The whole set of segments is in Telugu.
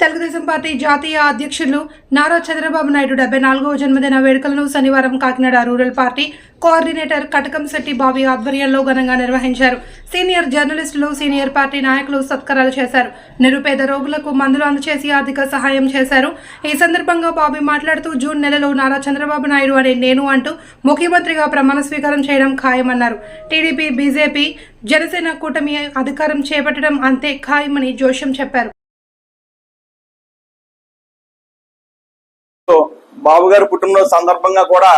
తెలుగుదేశం పార్టీ జాతీయ అధ్యక్షులు నారా చంద్రబాబు నాయుడు డెబ్బై నాలుగవ జన్మదిన వేడుకలను శనివారం Kakinada rural party coordinator Katakamsetti Bobby ఆధ్వర్యంలో ఘనంగా నిర్వహించారు. సీనియర్ జర్నలిస్టులు సీనియర్ పార్టీ నాయకులు సత్కారాలు చేశారు. నిరుపేద రోగులకు మందులు అందచేసి ఆర్థిక సహాయం చేశారు. ఈ సందర్భంగా బాబీ మాట్లాడుతూ జూన్ నెలలో నారా చంద్రబాబు నాయుడు అనే నేను అంటూ ముఖ్యమంత్రిగా ప్రమాణ స్వీకారం చేయడం ఖాయమన్నారు. టీడీపీ బీజేపీ జనసేన కూటమి అధికారం చేపట్టడం అంతే ఖాయమని జోష్యం చెప్పారు. బాబు గారు పుట్టినరోజు సందర్భంగా కూడా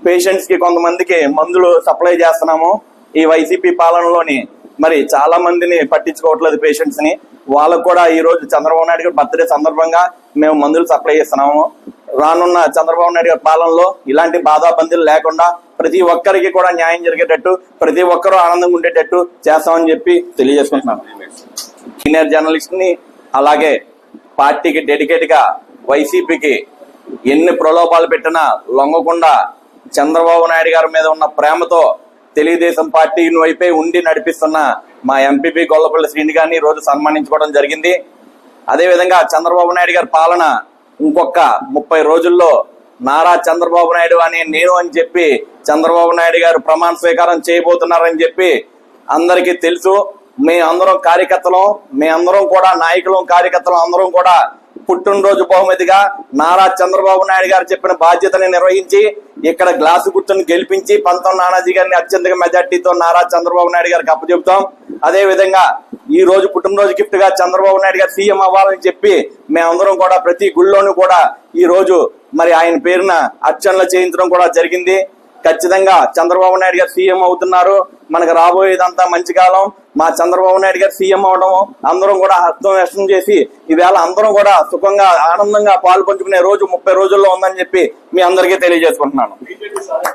పేషెంట్స్కి కొంతమందికి మందులు సప్లై చేస్తున్నాము. ఈ వైసీపీ పాలనలోని మరి చాలా మందిని పట్టించుకోవట్లేదు పేషెంట్స్ని. వాళ్ళకు కూడా ఈ రోజు చంద్రబాబు నాయుడు గారి బర్త్డే సందర్భంగా మేము మందులు సప్లై చేస్తున్నాము. రానున్న చంద్రబాబు నాయుడు గారి పాలనలో ఇలాంటి బాధాబందీలు లేకుండా ప్రతి ఒక్కరికి కూడా న్యాయం జరిగేటట్టు ప్రతి ఒక్కరూ ఆనందంగా ఉండేటట్టు చేస్తామని చెప్పి తెలియజేసుకుంటున్నాను. సీనియర్ జర్నలిస్ట్ని అలాగే పార్టీకి డెడికేట్గా వైసీపీకి ఎన్ని ప్రలోభాలు పెట్టినా లొంగకుండా చంద్రబాబు నాయుడు గారి మీద ఉన్న ప్రేమతో తెలుగుదేశం పార్టీ వైపే ఉండి నడిపిస్తున్న మా ఎంపీపీ గొల్లపల్లి శ్రీని గారిని రోజు సన్మానించుకోవడం జరిగింది. అదేవిధంగా చంద్రబాబు నాయుడు గారి పాలన ఇంకొక ముప్పై రోజుల్లో నారా చంద్రబాబు నాయుడు అని నేను అని చెప్పి చంద్రబాబు నాయుడు గారు ప్రమాణ స్వీకారం చేయబోతున్నారని చెప్పి అందరికీ తెలుసు. మీ అందరం కార్యకర్తలం మీ అందరం కూడా నాయకులం కార్యకర్తలం అందరం కూడా పుట్టినరోజు బహుమతిగా నారా చంద్రబాబు నాయుడు గారు చెప్పిన బాధ్యతని నిర్వహించి ఇక్కడ గ్లాసు గుర్తును గెలిపించి పంతం నానాజీ గారిని అత్యంత మెజార్టీతో నారా చంద్రబాబు నాయుడు గారికి అప్పచెబుతాం. అదే విధంగా ఈ రోజు పుట్టినరోజు గిఫ్ట్గా చంద్రబాబు నాయుడు గారు సీఎం అవ్వాలని చెప్పి మేమందరం కూడా ప్రతి గుళ్ళోనూ కూడా ఈ రోజు మరి ఆయన పేరున అర్చనలు చేయించడం కూడా జరిగింది. ఖచ్చితంగా చంద్రబాబు నాయుడు గారు సీఎం అవుతున్నారు. మనకు రాబోయేదంతా మంచి కాలం. మా చంద్రబాబు నాయుడు గారు సీఎం అవడం అందరం కూడా హస్తం వ్యక్తం చేసి ఈవేళ అందరం కూడా సుఖంగా ఆనందంగా పాలు పంచుకునే రోజు ముప్పై రోజుల్లో ఉందని చెప్పి మీ అందరికీ తెలియజేసుకుంటున్నాను.